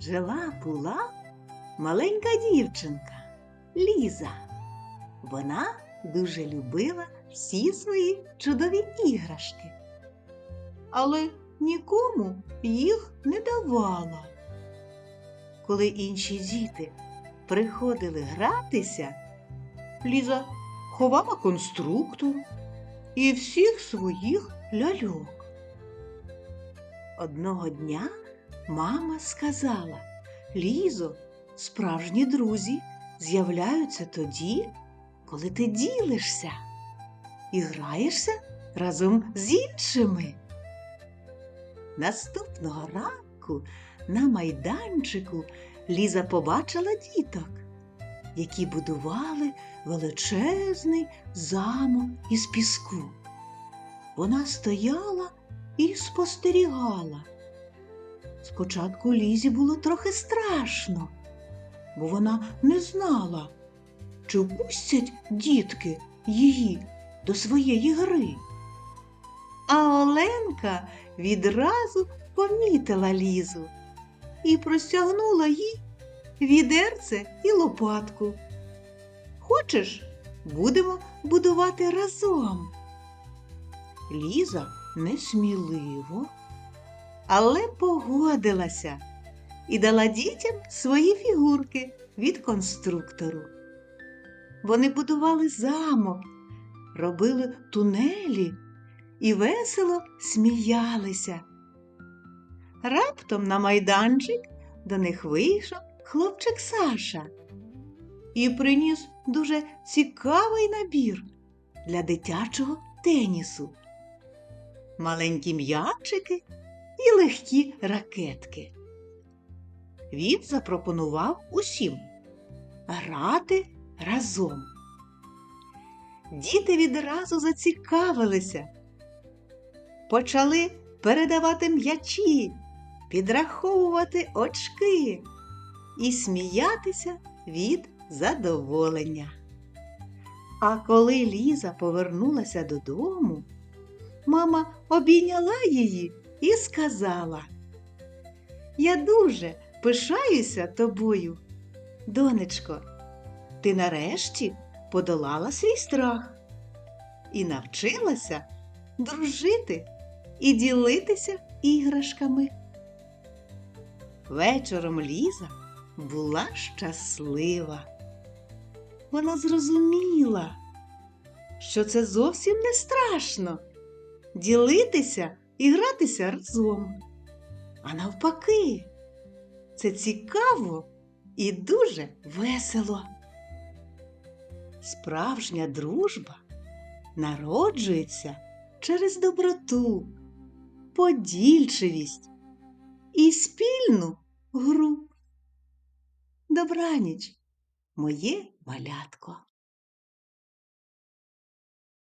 Жила була маленька дівчинка Ліза. Вона дуже любила всі свої чудові іграшки, але нікому їх не давала. Коли інші діти приходили гратися, Ліза ховала конструктор і всіх своїх ляльок. Одного дня мама сказала Лізо, справжні друзі з'являються тоді, коли ти ділишся і граєшся разом з іншими. Наступного ранку на майданчику Ліза побачила діток, які будували величезний замок із піску. Вона стояла і спостерігала. Спочатку Лізі було трохи страшно, бо вона не знала, чи впустять дітки її до своєї гри. А Оленка відразу помітила Лізу і простягнула їй відерце і лопатку. Хочеш, будемо будувати разом. Ліза несміливо, але погодилася і дала дітям свої фігурки від конструктору. Вони будували замок, робили тунелі і весело сміялися. Раптом на майданчик до них вийшов хлопчик Саша і приніс дуже цікавий набір для дитячого тенісу. Маленькі м'ячики і легкі ракетки. Він запропонував усім грати разом. Діти відразу зацікавилися, почали передавати м'ячі, підраховувати очки і сміятися від задоволення. А коли Ліза повернулася додому, мама обійняла її і сказала: Я дуже пишаюся тобою, донечко, ти нарешті подолала свій страх і навчилася дружити і ділитися іграшками. Вечором Ліза була щаслива. Вона зрозуміла, що це зовсім не страшно ділитися і гратися разом. А навпаки, це цікаво і дуже весело. Справжня дружба народжується через доброту, подільчивість і спільну гру. Добраніч, моє малятко.